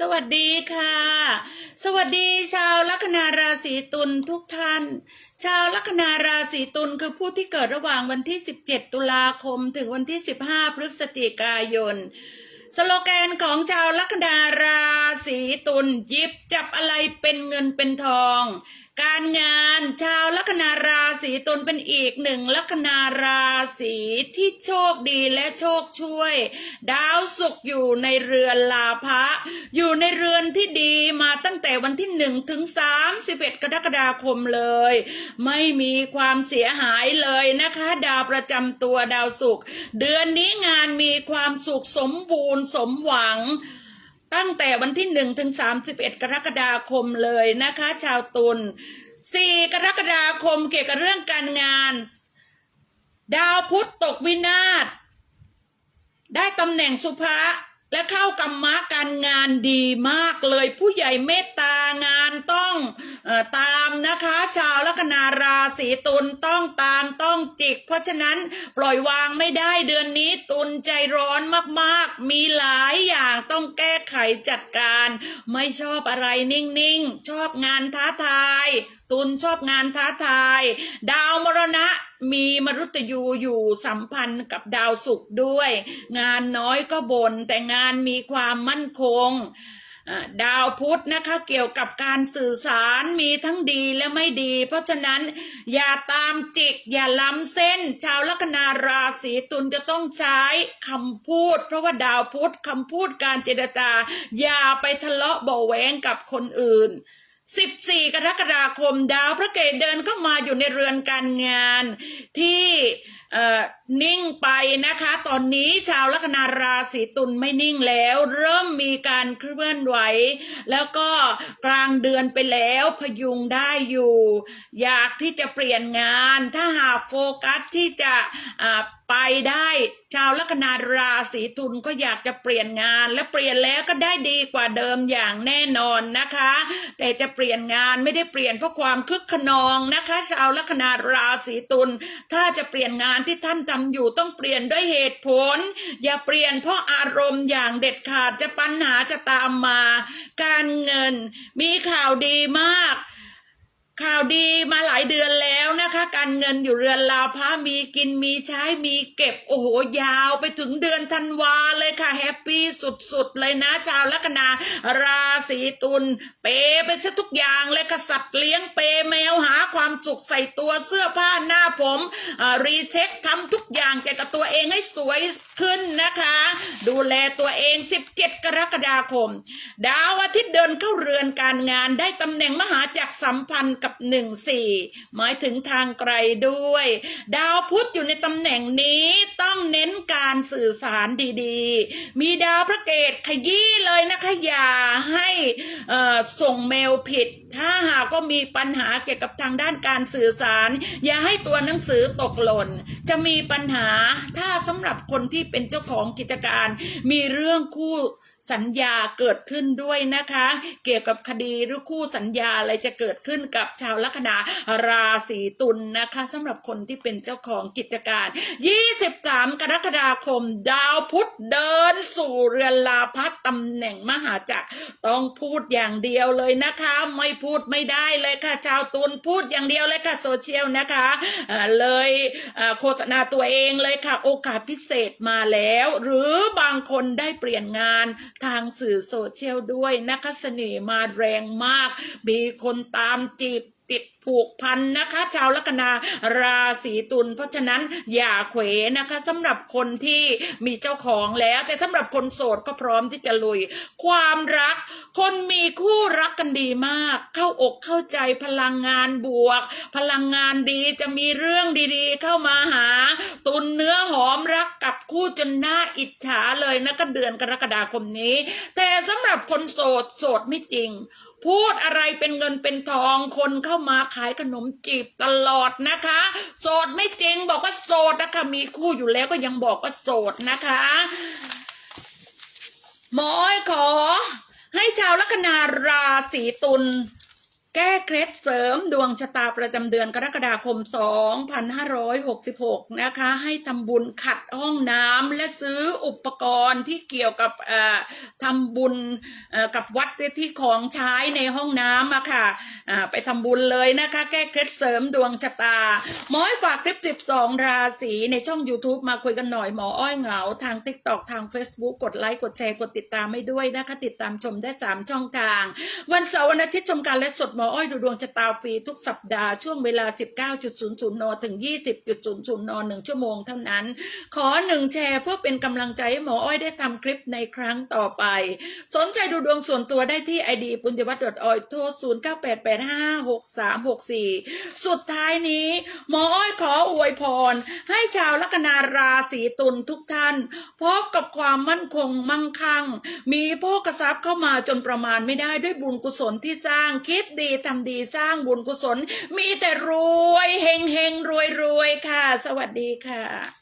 สวัสดีค่ะ สวัสดีชาวลัคนาราศีตุลทุกท่าน ชาวลัคนาราศีตุลคือผู้ที่เกิดระหว่างวันที่ 17 ตุลาคม ถึงวันที่ 15 พฤศจิกายน สโลแกนของชาวลัคนาราศีตุลยิบจับอะไรเป็นเงินเป็นทอง การงานชาวลัคนาราศีตุลเป็นอีกหนึ่งลัคนาราศีที่โชคดีและโชคช่วย ดาวศุกร์อยู่ในเรือนลาภะอยู่ในเรือนที่ดีมาตั้งแต่วันที่หนึ่งถึงสามสิบเอ็ดกรกฎาคมเลย ไม่มีความเสียหายเลยนะคะ ดาวประจำตัวดาวศุกร์เดือนนี้งานมีความสุขสมบูรณ์สมหวัง ตั้งแต่วันที่หนึ่งถึงสามสิบเอ็ดกรกฎาคมเลยนะคะ ชาวตุลสี่กรกฎาคมเกี่ยวกับเรื่องการงาน ดาวพุธตกวินาศได้ตำแหน่งสุภะและเข้ากรรมะการงานดีมากเลย ผู้ใหญ่เมตตางานต้อง ตามนะคะ ชาวลัคนาราศีตุลต้องตามต้องจิก เพราะฉะนั้นปล่อยวางไม่ได้เดือนนี้ตุลใจร้อนมากๆ มีหลายอย่างต้องแก้ไขจัดการ ไม่ชอบอะไรนิ่งๆ ชอบงานท้าทาย ตุลชอบงานท้าทาย ดาวมรณะมีมรุตยูอยู่สัมพันธ์กับดาวศุกร์ด้วย งานน้อยก็บนแต่งานมีความมั่นคง ดาวพุธนะคะเกี่ยวกับการสื่อสารมีทั้งดีและไม่ดี เพราะฉะนั้นอย่าตามจิก อย่าล้ำเส้น ชาวลัคนาราศีตุลจะต้องใช้คำพูด เพราะว่าดาวพุธคำพูดการเจรจา อย่าไปทะเลาะเบาะแวงกับคนอื่น 14 กรกฎาคมดาวพระเกตเดินเข้ามาอยู่ในเรือนการงานที่ เอ่อนิ่งไปนะคะ ตอนนี้ชาวลัคนาราศีตุลไม่นิ่งแล้ว เริ่มมีการเคลื่อนไหว แล้วก็กลางเดือนไปแล้วพยุงได้อยู่ อยากที่จะเปลี่ยนงาน ถ้าหากโฟกัสที่จะอ่าไปได้ชาวลัคนาราศีตุลก็อยากจะเปลี่ยนงาน และเปลี่ยนแล้วก็ได้ดีกว่าเดิมอย่างแน่นอนนะคะ แต่จะเปลี่ยนงานไม่ได้เปลี่ยนเพราะความคึกขนองนะคะ ชาวลัคนาราศีตุลถ้าจะเปลี่ยนงานที่ท่านทำอยู่ต้องเปลี่ยนด้วยเหตุผล อย่าเปลี่ยนเพราะอารมณ์อย่างเด็ดขาดจะปัญหาจะตามมา การเงินมีข่าวดีมาก ข่าวดีมาหลายเดือนแล้ว คะการเงินอยู่เรือนลาพามีกินมีใช้มีเก็บโอ้โหยาวไปถึงเดือนธันวาเลยค่ะแฮปปี้สุดๆเลยนะชาวลัคนาราศีตุลเปไปซะทุกอย่างเลยค่ะสัตว์เลี้ยงเปแมวหาความสุขใส่ตัวเสื้อผ้าหน้าผมรีเช็คทำทุกอย่างเกี่ยวกับตัวเองให้สวยขึ้นนะคะ ดูแลตัวเอง 17 กรกฎาคม ดาวอาทิตย์เดินเข้าเรือนการงานได้ตำแหน่งมหาจักรสัมพันธ์กับหนึ่งสี่หมายถึงทางางไกลด้วย ดาวพุธอยู่ในตำแหน่งนี้ต้องเน้นการสื่อสารดีๆ มีดาวพระเกตขยี้เลยนะคะอย่าให้ส่งเมลผิด ถ้าหากก็มีปัญหาเกี่ยวกับทางด้านการสื่อสาร อย่าให้ตัวหนังสือตกหล่น จะมีปัญหาถ้าสำหรับคนที่เป็นเจ้าของกิจการ มีเรื่องคู่ สัญญาเกิดขึ้นด้วยนะคะ เกี่ยวกับคดีหรือคู่สัญญาอะไรจะเกิดขึ้นกับชาวลัคนาราศีตุลนนะคะสำหรับคนที่เป็นเจ้าของกิจการ 23 กรกฎาคม ดาวพุธเดินสู่เรือนลาพัดตำแหน่งมหาจักรต้องพูดอย่างเดียวเลยนะคะ ไม่พูดไม่ได้เลยค่ะ ชาวตุลพูดอย่างเดียวเลยค่ะโซเชียลนะคะอ่าเลยโฆษณาตัวเองเลยค่ะ โอกาสพิเศษมาแล้ว หรือบางคนได้เปลี่ยนงานทางสื่อโซเชียลด้วยนะคะเสน่ห์มาแรงมาก มีคนตามจีบติดผูกพันนะคะ ชาวลัคนาราศีตุลเพราะฉะนั้นอย่าเขวนะคะสำหรับคนที่มีเจ้าของแล้ว แต่สำหรับคนโสดก็พร้อมที่จะลุย ความรัก คนมีคู่รักกันดีมาก เข้าอกเข้าใจพลังงานบวก พลังงานดีจะมีเรื่องดีๆ เข้ามาหา ตุนเนื้อหอมรักกับคู่จนหน่าอิจฉาเลยนะก็เดือนกรกฎาคมนี้ แต่สำหรับคนโสดโสดไม่จริงพูดอะไรเป็นเงินเป็นทองคนเข้ามาขายขนมจีบตลอดนะคะ โสดไม่จริงบอกว่าโสดนะคะมีคู่อยู่แล้วก็ยังบอกว่าโสดนะคะหมอยขอ ให้ชาวลัคนาราศีตุล แก้เคล็ดเสริมดวงชะตาประจำเดือนกรกฎาคม 2566 นะคะ ให้ทำบุญขัดห้องน้ำและซื้ออุปกรณ์ที่เกี่ยวกับทำบุญกับวัดที่ของใช้ในห้องน้ำอะค่ะไปทำบุญเลยนะคะ แก้เคล็ดเสริมดวงชะตา หมอ้อยฝากคลิป 12 ราศีในช่อง YouTube มาคุยกันหน่อยหมออ้อยเหงา ทาง TikTok ทาง Facebook กดไลค์กดแชร์กดติดตามให้ด้วยนะคะ ติดตามชมได้ 3 ช่องทาง วันเสาร์วันอาทิตย์ชมการและสดหมออ้อยดูดวงชะตาฟรีทุกสัปดาห์ ช่วงเวลา 19.00 น ถึง 20.00 น 1 ชั่วโมงเท่านั้น ขอหนึ่งแชร์เพื่อเป็นกำลังใจให้หมออ้อยได้ทำคลิปในครั้งต่อไป สนใจดูดวงส่วนตัวได้ที่ ID ปุญญวัฒน์ออยโทร 0988556364 สุดท้ายนี้ หมออ้อยขออวยพร ให้ชาวลัคนาราศีตุลทุกท่าน พบกับความมั่นคงมั่งคั่ง มีโภคทรัพย์เข้ามาจนประมาณไม่ได้ด้วยบุญกุศลที่สร้างคิดดีทำดีสร้างบุญกุศล มีแต่รวยเฮงเฮงรวยรวยค่ะ สวัสดีค่ะ